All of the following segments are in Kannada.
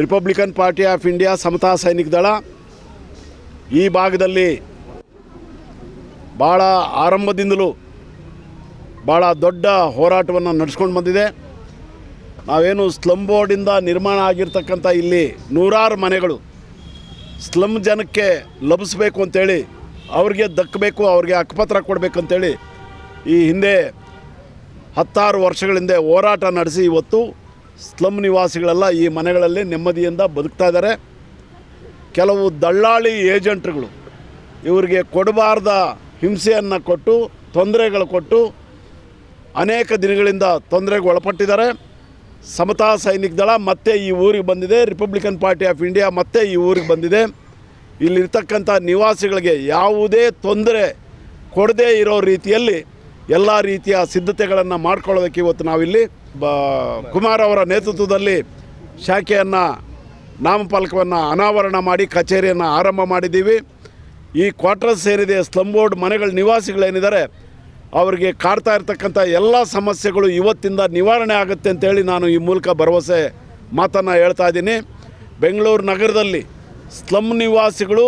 Republican Party of India Samata Sainik Dal ಈ ಭಾಗದಲ್ಲಿ ಭಾಳ ಆರಂಭದಿಂದಲೂ ಭಾಳ ದೊಡ್ಡ ಹೋರಾಟವನ್ನು ನಡೆಸ್ಕೊಂಡು ಬಂದಿದೆ. ನಾವೇನು ಸ್ಲಮ್ ಬೋರ್ಡಿಂದ ನಿರ್ಮಾಣ ಆಗಿರ್ತಕ್ಕಂಥ ಇಲ್ಲಿ ನೂರಾರು ಮನೆಗಳು ಸ್ಲಮ್ ಜನಕ್ಕೆ ಲಭಿಸಬೇಕು ಅಂತೇಳಿ, ಅವ್ರಿಗೆ ದಕ್ಕಬೇಕು, ಅವ್ರಿಗೆ ಅಕ್ಕಪತ್ರ ಕೊಡಬೇಕು ಅಂತೇಳಿ ಈ ಹಿಂದೆ ಹತ್ತಾರು ವರ್ಷಗಳ ಹಿಂದೆ ಹೋರಾಟ ನಡೆಸಿ ಇವತ್ತು ಸ್ಲಮ್ ನಿವಾಸಿಗಳೆಲ್ಲ ಈ ಮನೆಗಳಲ್ಲಿ ನೆಮ್ಮದಿಯಿಂದ ಬದುಕ್ತಾ ಇದ್ದಾರೆ. ಕೆಲವು ದಳ್ಳಾಳಿ ಏಜೆಂಟ್ರುಗಳು ಇವರಿಗೆ ಕೊಡಬಾರ್ದ ಹಿಂಸೆಯನ್ನು ಕೊಟ್ಟು, ತೊಂದರೆಗಳು ಕೊಟ್ಟು ಅನೇಕ ದಿನಗಳಿಂದ ತೊಂದರೆಗೆ ಒಳಪಟ್ಟಿದ್ದಾರೆ. ಸಮತಾ ಸೈನಿಕ ದಳ ಮತ್ತೆ ಈ ಊರಿಗೆ ಬಂದಿದೆ. ರಿಪಬ್ಲಿಕನ್ ಪಾರ್ಟಿ ಆಫ್ ಇಂಡಿಯಾ ಮತ್ತೆ ಈ ಊರಿಗೆ ಬಂದಿದೆ. ಇಲ್ಲಿರ್ತಕ್ಕಂಥ ನಿವಾಸಿಗಳಿಗೆ ಯಾವುದೇ ತೊಂದರೆ ಕೊಡದೇ ಇರೋ ರೀತಿಯಲ್ಲಿ ಎಲ್ಲ ರೀತಿಯ ಸಿದ್ಧತೆಗಳನ್ನು ಮಾಡ್ಕೊಳ್ಳೋದಕ್ಕೆ ಇವತ್ತು ನಾವಿಲ್ಲಿ ಕುಮಾರ್ ಅವರ ನೇತೃತ್ವದಲ್ಲಿ ಶಾಖೆಯನ್ನು ನಾಮಫಲಕವನ್ನು ಅನಾವರಣ ಮಾಡಿ ಕಚೇರಿಯನ್ನು ಆರಂಭ ಮಾಡಿದ್ದೀವಿ. ಈ ಕ್ವಾರ್ಟರ್ಸ್ ಏನಿದೆ ಸ್ಲಮ್ ಬೋರ್ಡ್ ಮನೆಗಳ ನಿವಾಸಿಗಳೇನಿದ್ದಾರೆ, ಅವರಿಗೆ ಕಾಡ್ತಾ ಇರ್ತಕ್ಕಂಥ ಎಲ್ಲ ಸಮಸ್ಯೆಗಳು ಇವತ್ತಿಂದ ನಿವಾರಣೆ ಆಗುತ್ತೆ ಅಂತೇಳಿ ನಾನು ಈ ಮೂಲಕ ಭರವಸೆ ಮಾತನ್ನು ಹೇಳ್ತಾ ಇದ್ದೀನಿ. ಬೆಂಗಳೂರು ನಗರದಲ್ಲಿ ಸ್ಲಮ್ ನಿವಾಸಿಗಳು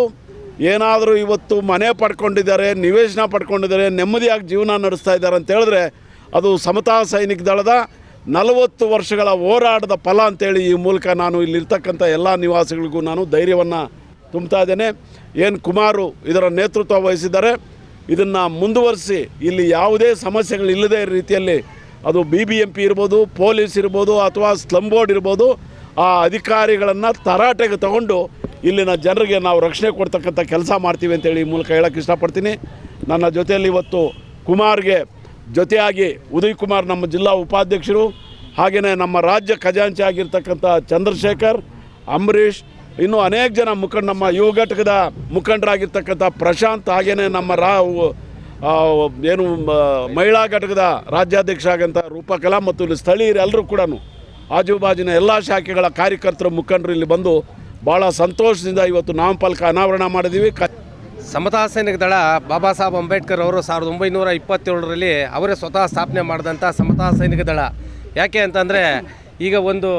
ಏನಾದರೂ ಇವತ್ತು ಮನೆ ಪಡ್ಕೊಂಡಿದ್ದಾರೆ, ನಿವೇಶನ ಪಡ್ಕೊಂಡಿದ್ದಾರೆ, ನೆಮ್ಮದಿಯಾಗಿ ಜೀವನ ನಡೆಸ್ತಾ ಇದ್ದಾರೆ ಅಂತ ಹೇಳಿದ್ರೆ ಅದು ಸಮತಾ ಸೈನಿಕ ದಳದ ನಲವತ್ತು ವರ್ಷಗಳ ಹೋರಾಟದ ಫಲ ಅಂತೇಳಿ ಈ ಮೂಲಕ ನಾನು ಇಲ್ಲಿರ್ತಕ್ಕಂಥ ಎಲ್ಲ ನಿವಾಸಿಗಳಿಗೂ ನಾನು ಧೈರ್ಯವನ್ನು ತುಂಬ್ತಾ ಇದ್ದೇನೆ. ಏನು ಕುಮಾರು ಇದರ ನೇತೃತ್ವ ವಹಿಸಿದ್ದಾರೆ. ಇದನ್ನು ಮುಂದುವರಿಸಿ ಇಲ್ಲಿ ಯಾವುದೇ ಸಮಸ್ಯೆಗಳಿಲ್ಲದೆ ರೀತಿಯಲ್ಲಿ ಅದು ಬಿ ಬಿ ಎಂ ಪಿ ಇರ್ಬೋದು, ಪೊಲೀಸ್ ಇರ್ಬೋದು, ಅಥವಾ ಸ್ಲಮ್ ಬೋರ್ಡ್ ಇರ್ಬೋದು, ಆ ಅಧಿಕಾರಿಗಳನ್ನು ತರಾಟೆಗೆ ತಗೊಂಡು ಇಲ್ಲಿನ ಜನರಿಗೆ ನಾವು ರಕ್ಷಣೆ ಕೊಡ್ತಕ್ಕಂಥ ಕೆಲಸ ಮಾಡ್ತೀವಿ ಅಂತೇಳಿ ಈ ಮೂಲಕ ಹೇಳೋಕ್ಕೆ ಇಷ್ಟಪಡ್ತೀನಿ. ನನ್ನ ಜೊತೆಯಲ್ಲಿ ಇವತ್ತು ಕುಮಾರ್ಗೆ ಜೊತೆಯಾಗಿ ಉದಯ್ ಕುಮಾರ್ ನಮ್ಮ ಜಿಲ್ಲಾ ಉಪಾಧ್ಯಕ್ಷರು ಹಾಗೆಯೇ ನಮ್ಮ ರಾಜ್ಯ ಖಜಾಂಚಿ ಆಗಿರ್ತಕ್ಕಂಥ ಚಂದ್ರಶೇಖರ್, ಅಂಬರೀಷ್, ಇನ್ನೂ ಅನೇಕ ಜನ ಮುಖಂಡ, ನಮ್ಮ ಯುವ ಘಟಕದ ಮುಖಂಡರಾಗಿರ್ತಕ್ಕಂಥ ಪ್ರಶಾಂತ್ ಹಾಗೆಯೇ ನಮ್ಮ ರಾ ಏನು ಮಹಿಳಾ ಘಟಕದ ರಾಜ್ಯಾಧ್ಯಕ್ಷ ಆಗಂತ ರೂಪಕಲಾ ಮತ್ತು ಇಲ್ಲಿ ಸ್ಥಳೀಯರೆಲ್ಲರೂ ಕೂಡ ಆಜುಬಾಜಿನ ಎಲ್ಲ ಶಾಖೆಗಳ ಕಾರ್ಯಕರ್ತರು ಮುಖಂಡರು ಇಲ್ಲಿ ಬಂದು ಭಾಳ ಸಂತೋಷದಿಂದ ಇವತ್ತು ನಾಮಫಲಕ ಅನಾವರಣ ಮಾಡಿದ್ದೀವಿ. ಸಮತಾ ಸೈನಿಕ ದಳ ಬಾಬಾ ಸಾಹೇಬ್ ಅಂಬೇಡ್ಕರ್ ಅವರು ಸಾವಿರದ ಒಂಬೈನೂರ ಇಪ್ಪತ್ತೇಳರಲ್ಲಿ ಅವರೇ ಸ್ವತಃ ಸ್ಥಾಪನೆ ಮಾಡಿದಂಥ ಸಮತಾ ಸೈನಿಕ ದಳ. ಯಾಕೆ ಅಂತಂದರೆ ಈಗ ಒಂದು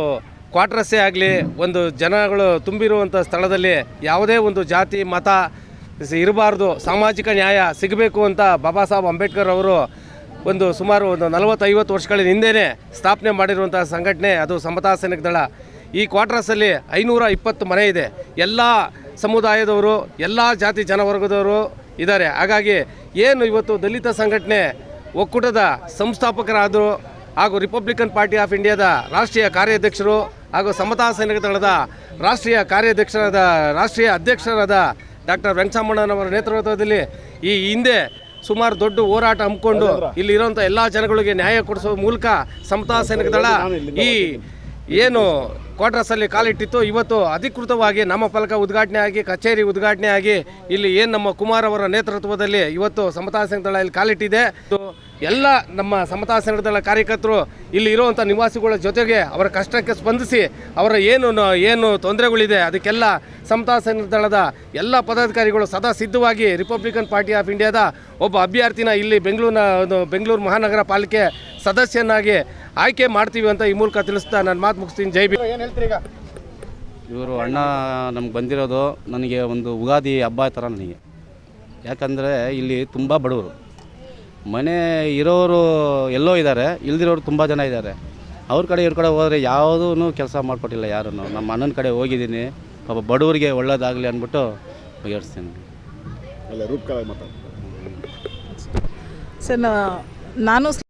ಕ್ವಾಟ್ರಸ್ಸೇ ಆಗಲಿ, ಒಂದು ಜನಗಳು ತುಂಬಿರುವಂಥ ಸ್ಥಳದಲ್ಲಿ ಯಾವುದೇ ಒಂದು ಜಾತಿ, ಮತ ಇರಬಾರ್ದು, ಸಾಮಾಜಿಕ ನ್ಯಾಯ ಸಿಗಬೇಕು ಅಂತ ಬಾಬಾ ಸಾಹೇಬ್ ಅಂಬೇಡ್ಕರ್ ಅವರು ಒಂದು ಸುಮಾರು ಒಂದು ನಲವತ್ತೈವತ್ತು ವರ್ಷಗಳ ಹಿಂದೆಯೇ ಸ್ಥಾಪನೆ ಮಾಡಿರುವಂಥ ಸಂಘಟನೆ ಅದು ಸಮತಾ ಸೈನಿಕ ದಳ. ಈ ಕ್ವಾಟ್ರಸ್ಸಲ್ಲಿ ಐನೂರ ಇಪ್ಪತ್ತು ಮನೆ ಇದೆ. ಎಲ್ಲ ಸಮುದಾಯದವರು ಎಲ್ಲ ಜಾತಿ ಜನವರ್ಗದವರು ಇದ್ದಾರೆ. ಹಾಗಾಗಿ ಏನು ಇವತ್ತು ದಲಿತ ಸಂಘಟನೆ ಒಕ್ಕೂಟದ ಸಂಸ್ಥಾಪಕರಾದರು ಹಾಗೂ ರಿಪಬ್ಲಿಕನ್ ಪಾರ್ಟಿ ಆಫ್ ಇಂಡಿಯಾದ ರಾಷ್ಟ್ರೀಯ ಕಾರ್ಯಾಧ್ಯಕ್ಷರು ಹಾಗೂ ಸಮತಾ ಸೈನಿಕ ದಳದ ರಾಷ್ಟ್ರೀಯ ಕಾರ್ಯಾಧ್ಯಕ್ಷರಾದ ರಾಷ್ಟ್ರೀಯ ಅಧ್ಯಕ್ಷರಾದ ಡಾಕ್ಟರ್ ವೆಂಕಟಮ್ಮಣ್ಣನವರ ನೇತೃತ್ವದಲ್ಲಿ ಈ ಹಿಂದೆ ಸುಮಾರು ದೊಡ್ಡ ಹೋರಾಟ ಹಮ್ಮಿಕೊಂಡು ಇಲ್ಲಿರುವಂಥ ಎಲ್ಲ ಜನಗಳಿಗೆ ನ್ಯಾಯ ಕೊಡಿಸುವ ಮೂಲಕ ಸಮತಾ ಸೈನಿಕ ದಳ ಈ ಏನು ಕ್ವಾರ್ಟರ್ಸಲ್ಲಿ ಕಾಲಿಟ್ಟಿತ್ತು, ಇವತ್ತು ಅಧಿಕೃತವಾಗಿ ನಮ್ಮ ಫಲಕ ಉದ್ಘಾಟನೆ ಆಗಿ, ಕಚೇರಿ ಉದ್ಘಾಟನೆ ಆಗಿ, ಇಲ್ಲಿ ಏನು ನಮ್ಮ ಕುಮಾರ್ ಅವರ ನೇತೃತ್ವದಲ್ಲಿ ಇವತ್ತು ಸಮತಾ ಸಂಘದಳ ದಳ ಇಲ್ಲಿ ಕಾಲಿಟ್ಟಿದೆ. ಎಲ್ಲ ನಮ್ಮ ಸಮತಾ ಸಂಘದಳ ಕಾರ್ಯಕರ್ತರು ಇಲ್ಲಿ ಇರುವಂಥ ನಿವಾಸಿಗಳ ಜೊತೆಗೆ ಅವರ ಕಷ್ಟಕ್ಕೆ ಸ್ಪಂದಿಸಿ, ಅವರ ಏನು ಏನು ತೊಂದರೆಗಳಿದೆ, ಅದಕ್ಕೆಲ್ಲ ಸಮತಾ ಸಂಘದಳದ ದಳದ ಎಲ್ಲ ಪದಾಧಿಕಾರಿಗಳು ಸದಾ ಸಿದ್ಧವಾಗಿ ರಿಪಬ್ಲಿಕನ್ ಪಾರ್ಟಿ ಆಫ್ ಇಂಡಿಯಾದ ಒಬ್ಬ ಅಭ್ಯರ್ಥಿನ ಇಲ್ಲಿ ಬೆಂಗಳೂರಿನ, ಬೆಂಗಳೂರು ಮಹಾನಗರ ಪಾಲಿಕೆ ಸದಸ್ಯನಾಗಿ ಆಯ್ಕೆ ಮಾಡ್ತೀವಿ ಅಂತ ಈ ಮೂಲಕ ತಿಳಿಸ್ತಾ ನಾನು ಮಾತು ಮುಗಿಸ್ತೀನಿ. ಜೈ ಬಿ ಇವರು ಅಣ್ಣ ನಮ್ಗೆ ಬಂದಿರೋದು ನನಗೆ ಒಂದು ಉಗಾದಿ ಹಬ್ಬ ಥರ ನನಗೆ. ಯಾಕಂದರೆ ಇಲ್ಲಿ ತುಂಬ ಬಡವರು. ಮನೆ ಇರೋರು ಎಲ್ಲೋ ಇದ್ದಾರೆ ಇಲ್ದಿರೋರು ತುಂಬ ಜನ ಇದ್ದಾರೆ. ಅವ್ರ ಕಡೆ ಇವ್ರ ಕಡೆ ಹೋದರೆ ಯಾವುದೂ ಕೆಲಸ ಮಾಡಿಕೊಟ್ಟಿಲ್ಲ ಯಾರೂ ನಮ್ಮ ಅಣ್ಣನ ಕಡೆ ಹೋಗಿದ್ದೀನಿ. ಪಾಪ ಬಡವರಿಗೆ ಒಳ್ಳೇದಾಗಲಿ ಅಂದ್ಬಿಟ್ಟು ಬಗೆಹರಿಸ್ತೀನಿ. ಸರ್ ನಾ- ನಾನು